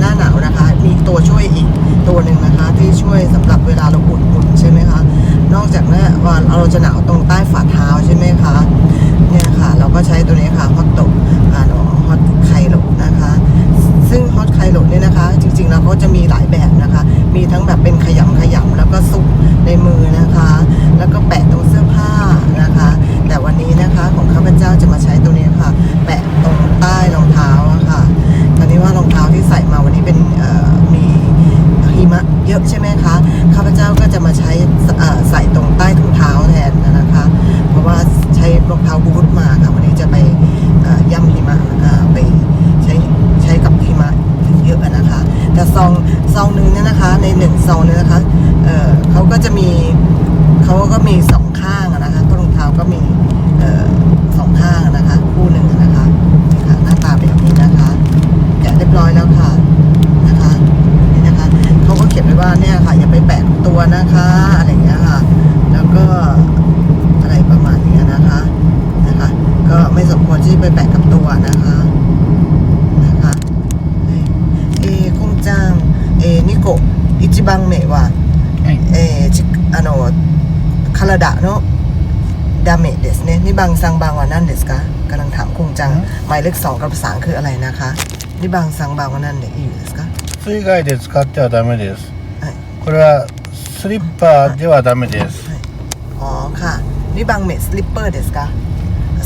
หน้าหนาวนะคะ มีตัวช่วยอีกตัวหนึ่งนะคะ ที่ช่วยสำหรับเวลาเราอุ่นๆใช่ไหมคะ นอกจากนั้นว่าเราจะหนาวตรงใต้ฝ่าเท้าใช่ไหมคะ เนี่ยค่ะ เราก็ใช้ตัวนี้ องซองหนึ่งเนี่ยนะคะ ในหนึ่งซองเนี่ยนะคะเเขาก็จะมีเขาก็มีสองข้างนะคะก็รองเท้าก็มีออสองข้างนะคะ คู่หนึ่งนะคะคะหน้าตาเป็นแบบนี้นะคะแกะเรียบร้อยแล้วค่ะนะคะนี่นะคะเขาก็เขียนไว้ว่าเนี่ยค่ะอย่าไปแปะตัวนะคะอะไรอย่างเงี้ยค่ะ แล้วก็อะไรประมาณนี้นะคะนะคะ ก็ไม่สมควรที่ไปแปะกับตัวนะคะนะคะเอคงจังเอนิโกะ อิจิบังเมะว่า はい。えー、ちあの体のダメですねนิบังซังบังว่านั่นですかกำลังถามคงจัง หมายเลขสองกับสามคืออะไรนะคะนิบังซังบังว่านั่นでいいですか靴以外で使ってはダメです。はいこれはスリッパではダメです。 อ๋อค่ะนิบังเมสลิปเปอร์เดสกา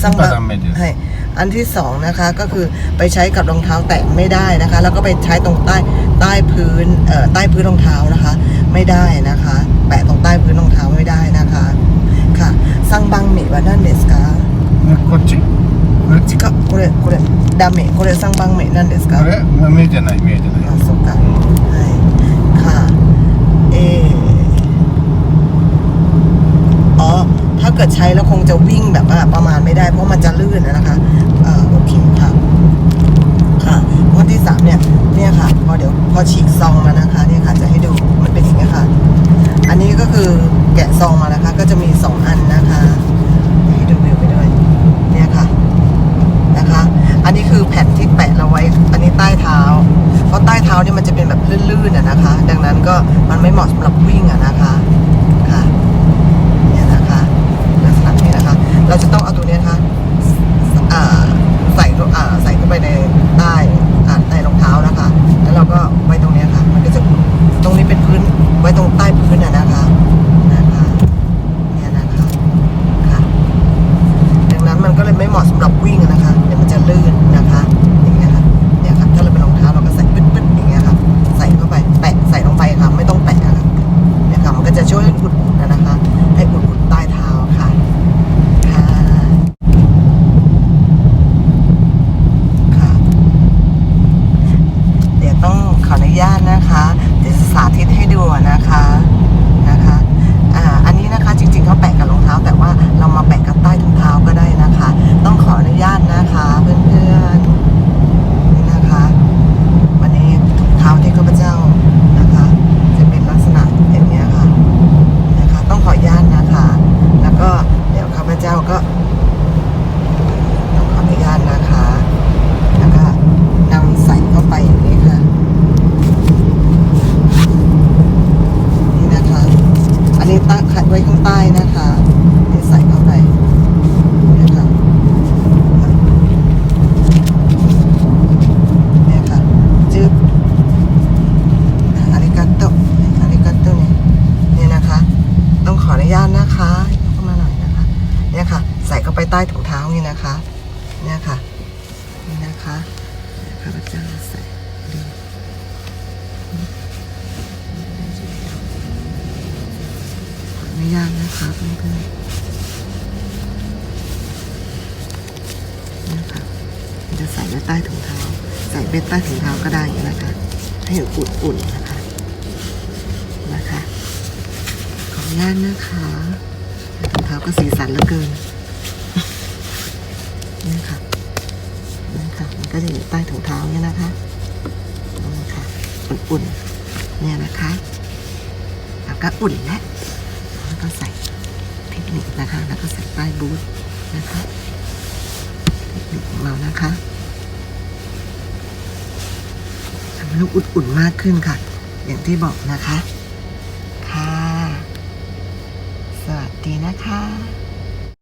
ซังบังダメです ใช่ อันที่สองนะคะก็คือไปใช้กับรองเท้าแตะไม่ได้นะคะ แล้วก็ไปใช้ตรงใต้ใต้พื้นเอ่อใต้พื้นรองเท้านะคะ ไม่ได้นะคะ แปะตรงใต้พื้นรองเท้าไม่ได้นะคะ ค่ะซังบังเมะว่านั่นเดสกา こっちこれ違うこれこれダメこれ3番目なんですかこれ見えてない見えてないあそっかはい เกิดใช้แล้วคงจะวิ่งแบบประมาณไม่ได้ เพราะมันจะลื่นนะคะเออโอเคค่ะค่ะข้อที่สามเนี่ยเนี่ยค่ะพอเดี๋ยวพอฉีกซองมานะคะเนี่ยค่ะจะให้ดูมันเป็นอย่างนี้ค่ะ อันนี้ก็คือแกะซองมานะคะ ก็จะมีสองอันนะคะให้ดูวิวไปด้วยเนี่ยค่ะนะคะ อันนี้คือแผ่นที่แปะเราไว้ อันนี้ใต้เท้า เพราะใต้เท้าเนี่ยมันจะเป็นแบบลื่นๆอะนะคะ ดังนั้นก็มันไม่เหมาะสำหรับวิ่งอะนะคะ เนี่ยนะคะลักษณะนี้นะคะ เราจะต้องเอาตัวเนี้ยนะคะอ่าใส่อ่าใส่เข้าไปในใต้อ่าใต้รองเท้านะคะ แล้วเราก็ไว้ตรงเนี้ยค่ะ มันก็จะตรงนี้เป็นพื้น ไว้ตรงใต้พื้นอะนะคะ นะคะ เนี่ยนะคะ ค่ะ ดังนั้นมันก็ เหมาะสำหรับวิ่งนะคะเดี๋ยวมันจะลื่นนะคะอย่างเงี้ยค่ะเนี่ยค่ะถ้าเราเป็นรองเท้าเราก็ใส่ปึ๊ดๆอย่างเงี้ยค่ะใส่เข้าไปแปะใส่ลงไปค่ะ ไม่ต้องแปะอะค่ะเนี่ยค่ะมันก็จะช่วยให้อุ่นๆนะนะคะ ให้อุ่นๆใต้เท้าค่ะค่ะค่ะ เดี๋ยวต้องขออนุญาตนะคะ เดี๋ยวจะสาธิตให้ดูนะคะ อ่า อันนี้นะคะจริงๆเขาแปะกับรองเท้า แต่ว่าเรามาแปะกับใต้ถุงเท้าก็ได้นะคะ ต้องขออนุญาตนะคะเพื่อนๆนี่นะคะ วันนี้ถุงเท้าที่ข้าพเจ้านะคะ จะเป็นลักษณะอย่างนี้ยค่ะนะคะ ต้องขออนุญาตนะคะ แล้วก็เดี๋ยวข้าพเจ้าก็ ต้องขออนุญาตนะคะ แล้วก็นำใส่เข้าไปอย่างนี้ค่ะ นี่นะคะ อันนี้ตั้งขัดไว้ข้างใต้นะคะนี่ใส่เข้าไปนะคะเนี่ยค่ะจึ๊บอาริกาโตอาริกาโตเนี่ยเนี่ยนะคะ ต้องขออนุญาตนะคะยกเข้ามาหน่อยนะคะ เนี่ยค่ะ ใส่เข้า ไปใต้ถุงเท้านี่นะคะเนี่ยค่ะนี่นะคะข้าพเจ้าใส่ดูขออนุญาตนะคะเพื่อนๆนี่ค่ะจะใส่ไว้ใต้ถุงเท้า ใส่ไปใต้ถุงเท้าก็ได้นะคะให้อุ่นๆนะคะนะคะ ขออนุญาตนะคะถุงเท้าก็สีสันเหลือเกิน นี่ค่ะนี่ค่ะ มันก็จะอยู่ใต้ถุงเท้าเนี่ยนะคะนี่ค่ะ อุ่นๆ เนี่ยนะคะแล้วก็อุ่นแล้วแล้วก็ใส่เทคนิคนะคะ แล้วก็ใส่ใต้บูทนะคะลิปของเรานะคะทำให้ลูกอุ่นๆ มากขึ้นค่ะ อย่างที่บอกนะคะ ค่ะ สวัสดีนะคะ